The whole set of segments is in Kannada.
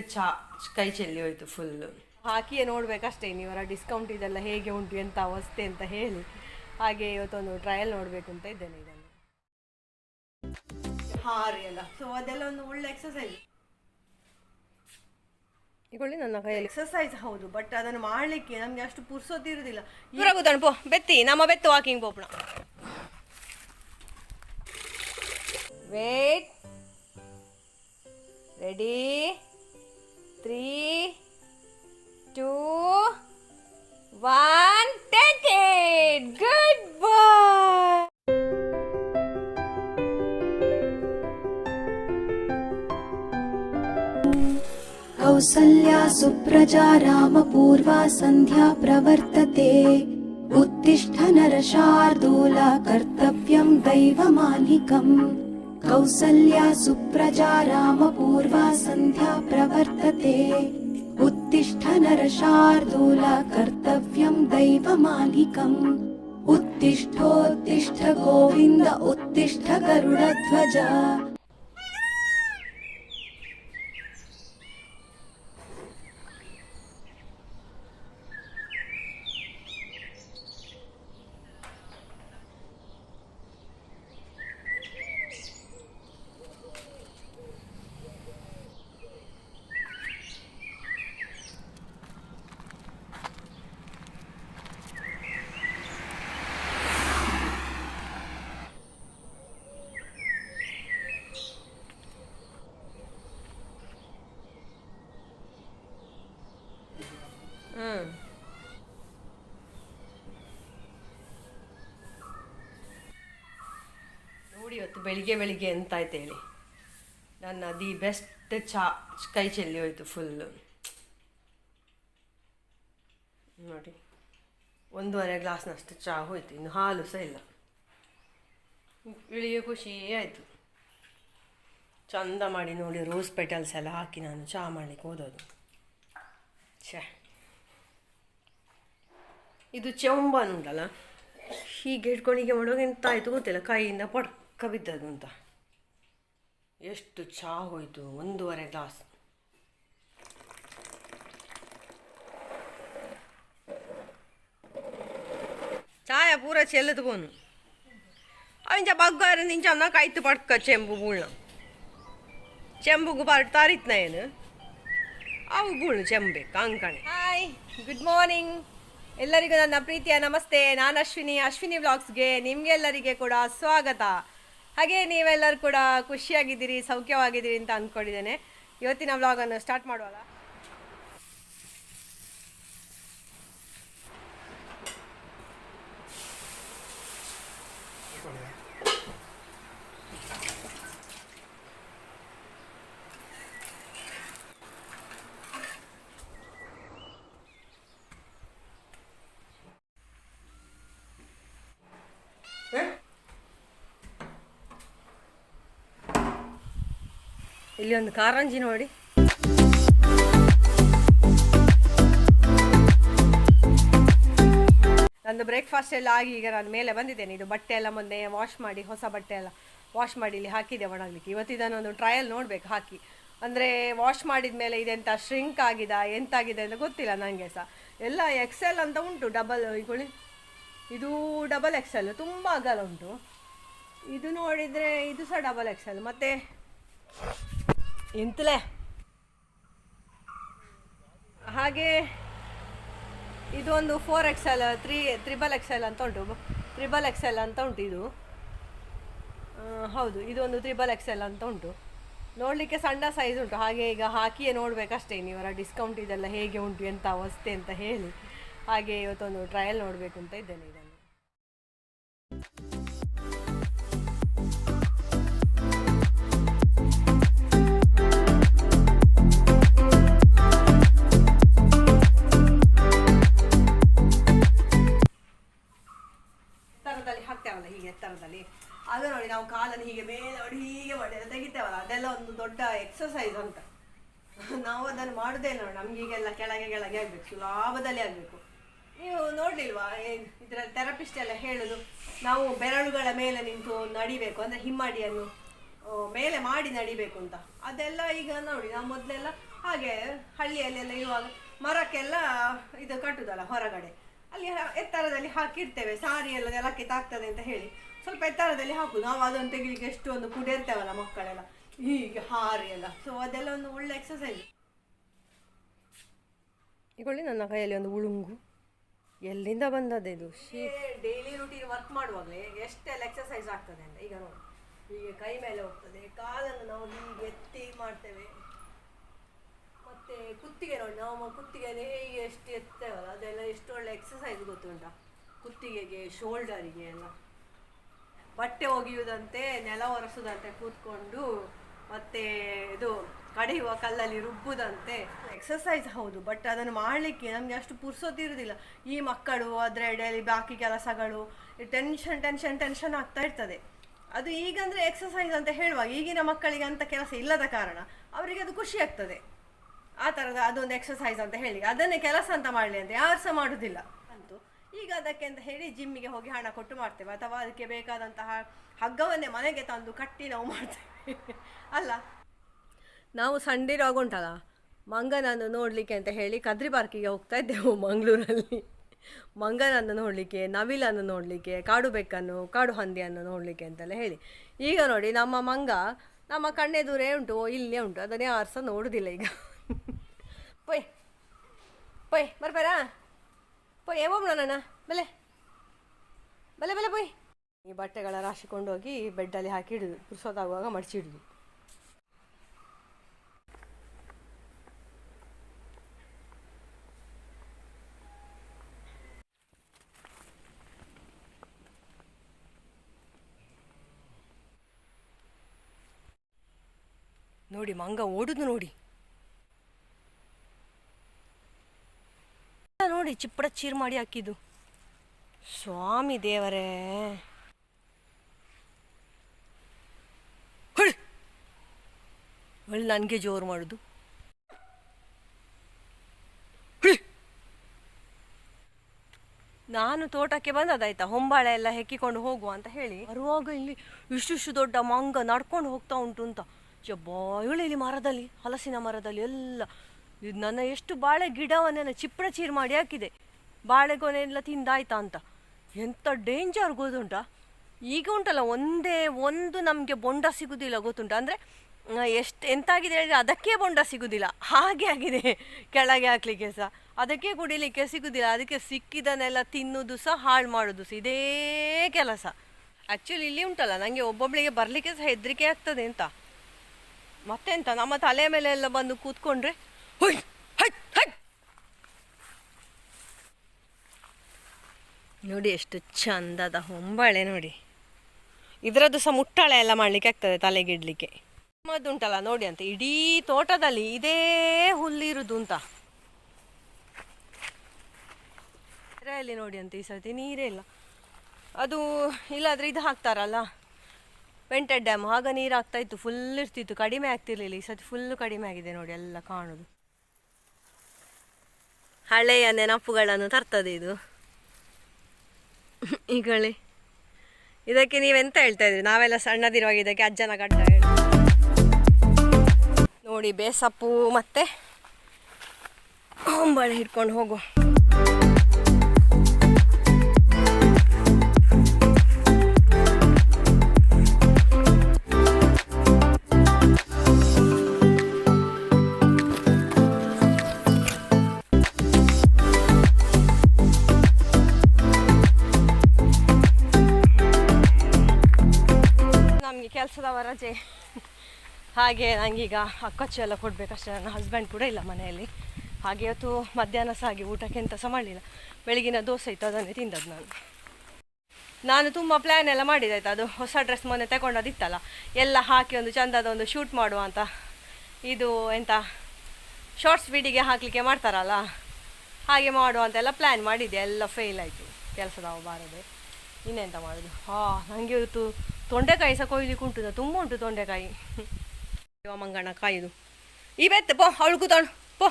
ಚಾ ಕೈ ಚೆಲ್ಲಿ ಹೋಯ್ತು ಫುಲ್ಲು ಹಾಕಿಯೇ ನೋಡ್ಬೇಕಷ್ಟೇ ಇವರ ಡಿಸ್ಕೌಂಟ್ ಇದೆಲ್ಲ ಹೇಗೆ ಉಂಟು ಎಂತ ಅವಸ್ಥೆ ಅಂತ ಹೇಳಿ. ಹಾಗೆ ಇವತ್ತೊಂದು ಟ್ರಯಲ್ ನೋಡಬೇಕು ಅಂತ ಇದ್ದೇನೆ ಇದನ್ನು ಹಾರಿ ಅಲ್ಲ. ಸೊ ಅದೆಲ್ಲ ಒಂದು ಒಳ್ಳೆ ಎಕ್ಸಸೈಸ್ ಈಗೊಳ್ಳಿ ನನ್ನ ಕೈಯಲ್ಲಿ. ಎಕ್ಸಸೈಸ್ ಹೌದು ಬಟ್ ಅದನ್ನು ಮಾಡಲಿಕ್ಕೆ ನಮಗೆ ಅಷ್ಟು ಪುರ್ಸೋತಿರುವುದಿಲ್ಲ ಕೂತ್ಕೊಂಡು ಪೋ ಬೆತ್ತಿ ನಮ್ಮ ಬೆತ್ತು walking ಪೋಪಣ wait ready three two one take it good boy Kausalya Supraja Rama పూర్వా సంధ్యా ప్రవర్తతే उत्तिष्ठ नरशार्दूला कर्तव्यं दैवमानिकम् कौसल्या सुप्रजा रामपूर्वा सन्ध्या प्रवर्तते। उत्तिष्ठ नरशार्दूला कर्तव्यं दैवमालिकम्। उत्तिष्ठोत्तिष्ठ गोविन्द उत्तिष्ठ गरुडध्वज ಇವತ್ತು ಬೆಳಿಗ್ಗೆ ಬೆಳಿಗ್ಗೆ ಎಂತ ಆಯ್ತು ಹೇಳಿ? ನನ್ನ ದಿ ಬೆಸ್ಟ್ ಚಾ ಕೈ ಚೆಲ್ಲಿ ಹೋಯ್ತು ಫುಲ್ಲು ನೋಡಿ, ಒಂದೂವರೆ ಗ್ಲಾಸ್ನಷ್ಟು ಚಹಾ ಹೋಯ್ತು, ಇನ್ನು ಹಾಲು ಸಹ ಇಲ್ಲ. ಇಳಿಯೋ ಖುಷಿ ಆಯಿತು. ಚಂದ ಮಾಡಿ ನೋಡಿ ರೋಸ್ ಪೆಟಲ್ಸ್ ಎಲ್ಲ ಹಾಕಿ ನಾನು ಚಹಾ ಮಾಡಲಿಕ್ಕೆ ಹೋದೋದು ಛೇ. ಇದು ಚೆಂಬನ್ ಉಂಟಲ್ಲ? ಹೀಗೆ ಇಟ್ಕೊಂಡು ಹೀಗೆ ಮಾಡುವಾಗ ಎಂತ ಆಯಿತು ಗೊತ್ತಿಲ್ಲ, ಕೈಯಿಂದ ಬಿದ್ದದು ಅಂತ ಎಷ್ಟು ಚಹಾ ಹೋಯಿತು ಒಂದೂವರೆ ಗ್ಲಾಸ್. ಚಾಯ ಪೂರ ಚೆಲ್ಲದು ಬೋನು ಅವಿಂಚ ಬಗ್ಗಾರ ನಿಂಚ ಅನ್ನ ಕಾಯ್ತು ಪಡ್ಕ ಚೆಂಬು ಬೂಳ್ನ. ಚೆಂಬುಗು ಪಾರ್ಟ್ ತಾರಿತ್ನ ಏನು? ಅವು ಬೂಳು ಚೆಂಬೇಕು ಅಂಕಣೆ ಹಾಯ್ ಗುಡ್ ಮಾರ್ನಿಂಗ್ ಎಲ್ಲರಿಗೂ ನನ್ನ ಪ್ರೀತಿಯ ನಮಸ್ತೆ. ನಾನು ಅಶ್ವಿನಿ. ಅಶ್ವಿನಿ ವ್ಲಾಗ್ಸ್ಗೆ ನಿಮಗೆಲ್ಲರಿಗೆ ಕೂಡ ಸ್ವಾಗತ. ಹಾಗೆ ನೀವೆಲ್ಲರೂ ಕೂಡ ಖುಷಿಯಾಗಿದ್ದೀರಿ ಸೌಖ್ಯವಾಗಿದ್ದೀರಿ ಅಂತ ಅಂದ್ಕೊಂಡಿದ್ದೇನೆ. ಇವತ್ತಿನ ವ್ಲಾಗನ್ನು ಸ್ಟಾರ್ಟ್ ಮಾಡುವಾಗ. ಇಲ್ಲಿ ಒಂದು ಕಾರಂಜಿ ನೋಡಿ. ನಂದು ಬ್ರೇಕ್ಫಾಸ್ಟ್ ಎಲ್ಲ ಆಗಿ ಈಗ ನಾನು ಮೇಲೆ ಬಂದಿದ್ದೇನೆ. ಇದು ಬಟ್ಟೆ ಎಲ್ಲ ಮೊನ್ನೆ ವಾಶ್ ಮಾಡಿ, ಹೊಸ ಬಟ್ಟೆ ಎಲ್ಲ ವಾಶ್ ಮಾಡಿ ಇಲ್ಲಿ ಹಾಕಿದೆ ಒಣಗಲಿಕ್ಕೆ. ಇವತ್ತು ಇದನ್ನೊಂದು ಟ್ರಯಲ್ ನೋಡ್ಬೇಕು ಹಾಕಿ. ಅಂದರೆ ವಾಶ್ ಮಾಡಿದ ಮೇಲೆ ಇದೆಂತ ಶ್ರಿಂಕ್ ಆಗಿದೆ, ಎಂತಾಗಿದೆ ಅಂತ ಗೊತ್ತಿಲ್ಲ ನನಗೆ ಸಹ. ಎಲ್ಲ ಎಕ್ಸೆಲ್ ಅಂತ ಉಂಟು ಡಬಲ್ ಈಗೊಳ್ಳಿ ಇದು ಡಬಲ್ ಎಕ್ಸೆಲ್ ತುಂಬ ಅಗಲ ಉಂಟು. ಇದು ನೋಡಿದರೆ ಇದು ಸಹ ಡಬಲ್ ಎಕ್ಸೆಲ್ ಮತ್ತು ಎಂತಲೇ ಹಾಗೆ ಇದು ಒಂದು four XL three triple XL ಅಂತ ಉಂಟು. ತ್ರಿಬಲ್ ಎಕ್ಸೆಲ್ ಅಂತ ಉಂಟು ಇದು. ಹೌದು ಇದು ಒಂದು ತ್ರಿಬಲ್ ಎಕ್ಸೆಲ್ ಅಂತ ಉಂಟು. ನೋಡಲಿಕ್ಕೆ ಸಣ್ಣ ಸೈಜ್ ಉಂಟು. ಹಾಗೆ ಈಗ ಹಾಕಿಯೇ ನೋಡಬೇಕಷ್ಟೇ ಇವರ ಡಿಸ್ಕೌಂಟ್ ಇದೆಲ್ಲ ಹೇಗೆ ಉಂಟು, ಎಂತ ಅವಸ್ಥೆ ಅಂತ ಹೇಳಿ. ಹಾಗೆ ಇವತ್ತೊಂದು ಟ್ರಯಲ್ ನೋಡಬೇಕು ಅಂತ ಇದ್ದೇನೆ ಇದನ್ನು. ಕಾಲನ್ನು ಹೀಗೆ ಮೇಲೆ ನೋಡಿ ಹೀಗೆ ಮಾಡಿ ತೆಗಿತೇವಲ್ಲ, ಅದೆಲ್ಲ ಒಂದು ದೊಡ್ಡ ಎಕ್ಸಸೈಸ್ ಅಂತ. ನಾವು ಅದನ್ನು ಮಾಡುದೇ ಇಲ್ಲ ನೋಡಿ, ನಮ್ಗೆ ಕೆಳಗೆ ಕೆಳಗೆ ಆಗ್ಬೇಕು, ಸುಲಾಭದಲ್ಲಿ ಆಗಬೇಕು. ನೀವು ನೋಡ್ಲಿಲ್ವಾ ಇದರಲ್ಲಿ ಥೆರಪಿಸ್ಟ್ ಎಲ್ಲ ಹೇಳುದು, ನಾವು ಬೆರಳುಗಳ ಮೇಲೆ ನಿಂತು ನಡಿಬೇಕು, ಅಂದ್ರೆ ಹಿಮ್ಮಡಿಯನ್ನು ಮೇಲೆ ಮಾಡಿ ನಡಿಬೇಕು ಅಂತ. ಅದೆಲ್ಲ ಈಗ ನೋಡಿ, ನಾವು ಮೊದಲೆಲ್ಲ ಹಾಗೆ ಹಳ್ಳಿಯಲ್ಲೆಲ್ಲ ಇರುವಾಗ ಮರಕ್ಕೆಲ್ಲ ಇದು ಕಟ್ಟುದಲ್ಲ ಹೊರಗಡೆ. ಅಲ್ಲಿ ಎತ್ತರದಲ್ಲಿ ಹಾಕಿರ್ತೇವೆ, ಸಾರಿ ಎಲ್ಲ ನೆಲಕ್ಕೆ ತಾಗ್ತದೆ ಅಂತ ಹೇಳಿ. ಸ್ವಲ್ಪ ಎತ್ತರದಲ್ಲಿ ಹಾಕುದು. ನಾವು ಅದನ್ನು ತೆಗಿಲಿಕ್ಕೆ ಎಷ್ಟು ಒಂದು ಕುಡಿರ್ತೇವಲ್ಲ ಮಕ್ಕಳೆಲ್ಲ. ಹೀಗೆ ಹಾರಿ ಎಲ್ಲ. ಸೊ ಅದೆಲ್ಲ ಒಂದು ಒಳ್ಳೆ ಎಕ್ಸಸೈಸ್ ಈಗೊಳ್ಳಿ ನನ್ನ ಕೈಯಲ್ಲಿ ಒಂದು ಉಳುಂಗು. ಎಲ್ಲಿಂದ ಬಂದದ್ದು ಇದು? ಡೈಲಿ ರೂಟೀನ್ ವರ್ಕ್ ಮಾಡುವಾಗಲೇ ಎಷ್ಟೆಲ್ಲ ಎಕ್ಸಸೈಸ್ ಆಗ್ತದೆ ಅಂತ. ಈಗ ನೋಡಿ. ಹೀಗೆ ಕೈ ಮೇಲೆ ಹೋಗ್ತದೆ. ಕಾಲನ್ನು ನಾವು ಹೀಗೆ ಎತ್ತಿ ಮಾಡ್ತೇವೆ. ಮತ್ತೆ ಕುತ್ತಿಗೆ ನೋಡಿ. ನಾವು ಕುತ್ತಿಗೆಯಲ್ಲಿ ಹೀಗೆ ಹೇಗೆ ಎಷ್ಟು ಎತ್ತೇವಲ್ಲ ಅದೆಲ್ಲ ಎಷ್ಟು ಒಳ್ಳೆ ಎಕ್ಸಸೈಸ್ ಗೊತ್ತುಂಟಾ? ಕುತ್ತಿಗೆಗೆ ಶೋಲ್ಡರಿಗೆ ಎಲ್ಲ. ಬಟ್ಟೆ ಒಗೆಯುವುದಂತೆ ನೆಲ ಒರೆಸುದಂತೆ ಕೂತ್ಕೊಂಡು ಮತ್ತೆ ಇದು ಕಡೆಯುವ ಕಲ್ಲಲ್ಲಿ ರುಬ್ಬುದಂತೆ. ಎಕ್ಸಸೈಸ್ ಹೌದು ಬಟ್ ಅದನ್ನು ಮಾಡಲಿಕ್ಕೆ ನಮಗೆ ಅಷ್ಟು ಪುರ್ಸೊತ್ತಿರುವುದಿಲ್ಲ ಈ ಮಕ್ಕಳು, ಅದರ ಎಡೆಯಲ್ಲಿ ಬಾಕಿ ಕೆಲಸಗಳು ಟೆನ್ಷನ್ ಟೆನ್ಷನ್ ಟೆನ್ಷನ್ ಆಗ್ತಾ ಇರ್ತದೆ. ಅದು ಈಗಂದ್ರೆ ಎಕ್ಸಸೈಸ್ ಅಂತ ಹೇಳುವಾಗ ಈಗಿನ ಮಕ್ಕಳಿಗೆ ಅಂತ ಕೆಲಸ ಇಲ್ಲದ ಕಾರಣ ಅವರಿಗೆ ಅದು ಖುಷಿ ಆಗ್ತದೆ. ಆ ಥರದ ಅದೊಂದು ಎಕ್ಸಸೈಸ್ ಅಂತ ಹೇಳಿ ಅದನ್ನೇ ಕೆಲಸ ಅಂತ ಮಾಡಲಿ ಅಂತ ಯಾರು ಸಹ ಮಾಡುವುದಿಲ್ಲ ಅಂತೂ ಈಗ ಅದಕ್ಕೆ ಅಂತ ಹೇಳಿ ಜಿಮ್ಮಿಗೆ ಹೋಗಿ ಹಣ ಕೊಟ್ಟು ಮಾಡ್ತೇವೆ. ಅಥವಾ ಅದಕ್ಕೆ ಬೇಕಾದಂತಹ ಹಗ್ಗವನ್ನೇ ಮನೆಗೆ ತಂದು ಕಟ್ಟಿ ನಾವು ಮಾಡ್ತೇವೆ. ಅಲ್ಲ? ನಾವು ಸಂಡೇ ಉಂಟಲ್ಲ? ಮಂಗನನ್ನು ನೋಡಲಿಕ್ಕೆ ಅಂತ ಹೇಳಿ ಕದ್ರಿ ಪಾರ್ಕಿಗೆ ಹೋಗ್ತಾ ಇದ್ದೆವು ಮಂಗಳೂರಲ್ಲಿ. ಮಂಗನನ್ನು ನೋಡಲಿಕ್ಕೆ, ನವಿಲನ್ನು ನೋಡಲಿಕ್ಕೆ, ಕಾಡು ಬೆಕ್ಕನ್ನು, ಕಾಡು ಹಂದಿಯನ್ನು ನೋಡಲಿಕ್ಕೆ ಅಂತೆಲ್ಲ ಹೇಳಿ. ಈಗ ನೋಡಿ ನಮ್ಮ ಮಂಗ, ನಮ್ಮ ಕಣ್ಣೆದುರೇ ಉಂಟು. ಇಲ್ಲೇ ಉಂಟು. ಅದನ್ನೇ ಆರ್ಸ ನೋಡುವುದಿಲ್ಲ ಈಗ. ಪೊಯ್ ಪೊಯ್ ಬರ್ಬಾರಾ ಪೊಯ್ ಯಾವಾಗ ನನ್ನ ಬಲೆ. ಬಲೆ ಬಲೆ ಪೊಯ್. ಈ ಬಟ್ಟೆಗಳ ರಾಶಿ ಕೊಂಡೋಗಿ ಬೆಡ್ಡಲ್ಲಿ ಹಾಕಿ ಇಡುದು. ಪುರ್ಸೋದಾಗುವಾಗ ಮಡಚಿಡುದು ನೋಡಿ, ಮಂಗ ಓಡುದು ನೋಡಿ. ನೋಡಿ ಚಿಪ್ಪಡ ಚೀರ್ ಮಾಡಿ ಹಾಕಿದ್ದು. ಸ್ವಾಮಿ ದೇವರೇ. ಹೊಳ್! ನನಗೆ ಜೋರು ಮಾಡುದು. ನಾನು ತೋಟಕ್ಕೆ ಬಂದದಾಯ್ತಾ ಹೊಂಬಾಳೆ ಎಲ್ಲ ಹೆಕ್ಕಿಕೊಂಡು ಹೋಗುವ ಅಂತ ಹೇಳಿ. ಬರುವಾಗ ಇಲ್ಲಿ ಇಷ್ಟಿಷ್ಟು ದೊಡ್ಡ ಮಂಗ ನಡ್ಕೊಂಡು ಹೋಗ್ತಾ ಉಂಟು ಅಂತ. ಜಬ್ಬಾ ಇವಳು ಇಲ್ಲಿ ಮರದಲ್ಲಿ, ಹಲಸಿನ ಮರದಲ್ಲಿ ಎಲ್ಲ ಇದು ನನ್ನ ಎಷ್ಟು ಬಾಳೆ ಗಿಡವನ್ನೆಲ್ಲ ಚಿಪ್ಪಣ ಚೀರ್ ಮಾಡಿ ಹಾಕಿದೆ. ಬಾಳೆಗೊನೆಲ್ಲ ತಿಂದಾಯ್ತಾ ಅಂತ. ಎಂಥ ಡೇಂಜರ್ ಗೊತ್ತುಂಟಾ? ಈಗ ಉಂಟಲ್ಲ, ಒಂದೇ ಒಂದು ನಮಗೆ ಬೊಂಡ ಸಿಗುವುದಿಲ್ಲ ಗೊತ್ತುಂಟ? ಅಂದರೆ ಎಷ್ಟು, ಎಂತಾಗಿದೆ ಹೇಳಿದರೆ ಅದಕ್ಕೆ ಬೊಂಡ ಸಿಗುವುದಿಲ್ಲ ಹಾಗೆ ಆಗಿದೆ ಕೆಳಗೆ ಹಾಕ್ಲಿಕ್ಕೆ ಸಹ ಅದಕ್ಕೆ ಕುಡಿಲಿಕ್ಕೆ ಸಿಗುದಿಲ್ಲ. ಅದಕ್ಕೆ ಸಿಕ್ಕಿದನ್ನೆಲ್ಲ ತಿನ್ನುವುದು ಸಹ, ಹಾಳು ಮಾಡೋದು ಸಹ. ಇದೇ ಕೆಲಸ. ಆ್ಯಕ್ಚುಲಿ ಇಲ್ಲಿ ಉಂಟಲ್ಲ ನನಗೆ ಒಬ್ಬೊಬ್ಬಳಿಗೆ ಬರಲಿಕ್ಕೆ ಸಹ ಹೆದರಿಕೆ ಆಗ್ತದೆ ಅಂತ ಮತ್ತೆಂತ? ನಮ್ಮ ತಲೆ ಮೇಲೆ ಎಲ್ಲ ಬಂದು ಕೂತ್ಕೊಂಡ್ರೆ ಹೊಯ್ ನೋಡಿ ಎಷ್ಟು ಚಂದದ ಹೊಂಬಾಳೆ ನೋಡಿ. ಇದರದ್ದು ಸಹ ಮುಟ್ಟಾಳೆ ಎಲ್ಲ ಮಾಡ್ಲಿಕ್ಕೆ ಆಗ್ತದೆ ತಲೆಗಿಡ್ಲಿಕ್ಕೆ ಮದ್ದುಂಟಲ್ಲ ನೋಡಿ ಅಂತ, ಇಡೀ ತೋಟದಲ್ಲಿ ಇದೇ ಹುಲ್ಲಿರುದು ಅಂತ. ಅಲ್ಲಿ ನೋಡಿ ಅಂತ ಈ ಸರ್ತಿ ನೀರೇ ಇಲ್ಲ. ಅದು ಇಲ್ಲಾದ್ರೆ ಇದು ಹಾಕ್ತಾರಲ್ಲ. ವೆಂಟೆಡ್ ಡ್ಯಾಮ್ ಆಗ ನೀರು ಆಗ್ತಾ ಇತ್ತು ಫುಲ್ ಇರ್ತಿತ್ತು, ಕಡಿಮೆ ಆಗ್ತಿರ್ಲಿಲ್ಲ. ಈ ಸರ್ತಿ ಫುಲ್ ಕಡಿಮೆ ಆಗಿದೆ ನೋಡಿ, ಎಲ್ಲ ಕಾಣುದು. ಹಳೆಯ ನೆನಪುಗಳನ್ನು ತರ್ತದೆ ಇದು. ಈಗಳಿ ಇದಕ್ಕೆ ನೀವೆಂತ ಹೇಳ್ತಾ ಇದ್ರಿ? ನಾವೆಲ್ಲ ಸಣ್ಣದಿರುವಾಗ ಇದಕ್ಕೆ ಅಜ್ಜನ ಗಡ್ಡ ನೋಡಿ, ಬೇಸಪ್ಪು ಮತ್ತೆ ಹೊಂಬಾಳೆ ಹಿಡ್ಕೊಂಡು ಹೋಗು. ಹಾಗೆ ನನಗೀಗ ಅಕ್ಕಚ್ಚು ಎಲ್ಲ ಕೊಡಬೇಕಷ್ಟೇ ನನ್ನ ಹಸ್ಬೆಂಡ್ ಕೂಡ ಇಲ್ಲ ಮನೆಯಲ್ಲಿ. ಹಾಗೆ ಇವತ್ತು ಮಧ್ಯಾಹ್ನ ಸಹ ಹಾಗೆ ಊಟಕ್ಕೆ ಎಂತ ಸಹ ಮಾಡಲಿಲ್ಲ. ಬೆಳಗಿನ ದೋಸೆ ಇತ್ತು, ಅದನ್ನೇ ತಿಂದದ್ದು ನಾನು. ನಾನು ತುಂಬ ಪ್ಲ್ಯಾನ್ ಎಲ್ಲ ಮಾಡಿದೆ ಆಯ್ತಾ, ಅದು ಹೊಸ ಡ್ರೆಸ್ ಮೊನ್ನೆ ತಗೊಂಡದಿತ್ತಲ್ಲ ಎಲ್ಲ ಹಾಕಿ ಒಂದು ಚಂದದ ಒಂದು ಶೂಟ್ ಮಾಡುವ ಅಂತ. ಇದು ಎಂತ ಶಾರ್ಟ್ಸ್ ವಿಡಿಗೆ ಹಾಕಲಿಕ್ಕೆ ಮಾಡ್ತಾರಲ್ಲ. ಹಾಗೆ ಮಾಡುವ ಅಂತೆಲ್ಲ ಪ್ಲ್ಯಾನ್ ಮಾಡಿದ್ದೆ, ಎಲ್ಲ ಫೇಲ್ ಆಯಿತು. ಕೆಲಸದ ಬಾರದೆ. ಇನ್ನೆಂತ ಮಾಡೋದು? ಹಾಂ ನನಗೆ ಇವತ್ತು ತೊಂಡೆಕಾಯಿ ಸಹ ಕೊಯ್ಲಿಕ್ಕೆ ಉಂಟು, ತುಂಬ ಉಂಟು ತೊಂಡೆಕಾಯಿ. ಮಂಗಣ್ಣ ಕಾಯುದು. ಈ ಬೆತ್ತು ಪೋ, ಅವಳು ಕೂತಾಳು ಪೋ,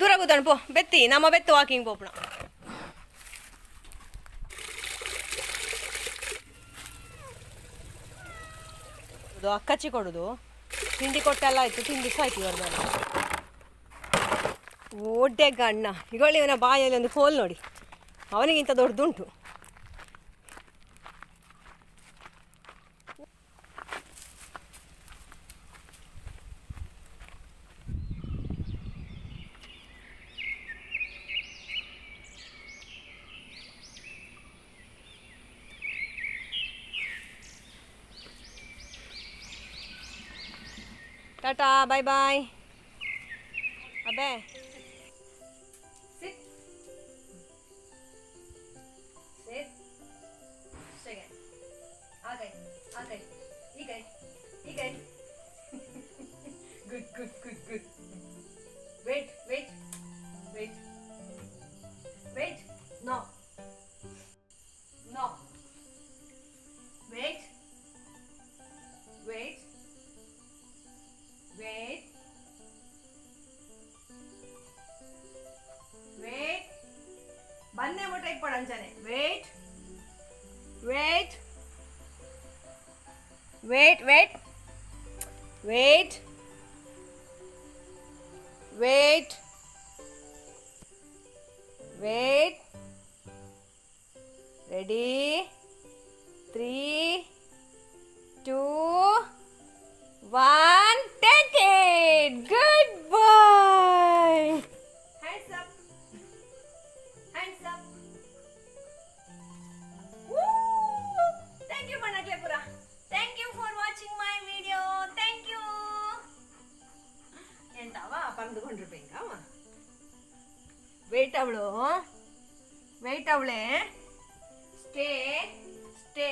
ದೂರ ಕೂತಾಳು ಪೋ. ಬೆತ್ತಿ, ನಮ್ಮ ಬೆತ್ತು ವಾಕಿಂಗ್ ಪೋಪಣ ಅಕ್ಕಚ್ಚಿ ಕೊಡೋದು. ತಿಂಡಿ ಕೊಟ್ಟೆಲ್ಲ ಆಯ್ತು, ತಿಂಡಿ ಸಾಯ್ತು ಆಯ್ತು ಓಡ್ಡೆ ಗಣ್ಣ ಇವಳು ಇವನ ಬಾಯಲ್ಲಿ ಒಂದು ಕೋಲ್ ನೋಡಿ. ಅವನಿಗಿಂತ ದೊಡ್ಡದುಂಟು. टाटा बाय बाय अबे Good, good, good, good. wait. Wait. Wait. Ready? 3 2 1 take it good. ಅವಳು ವೆಯ್ಟ್ ಅವಳೆ ಸ್ಟೇ ಸ್ಟೇ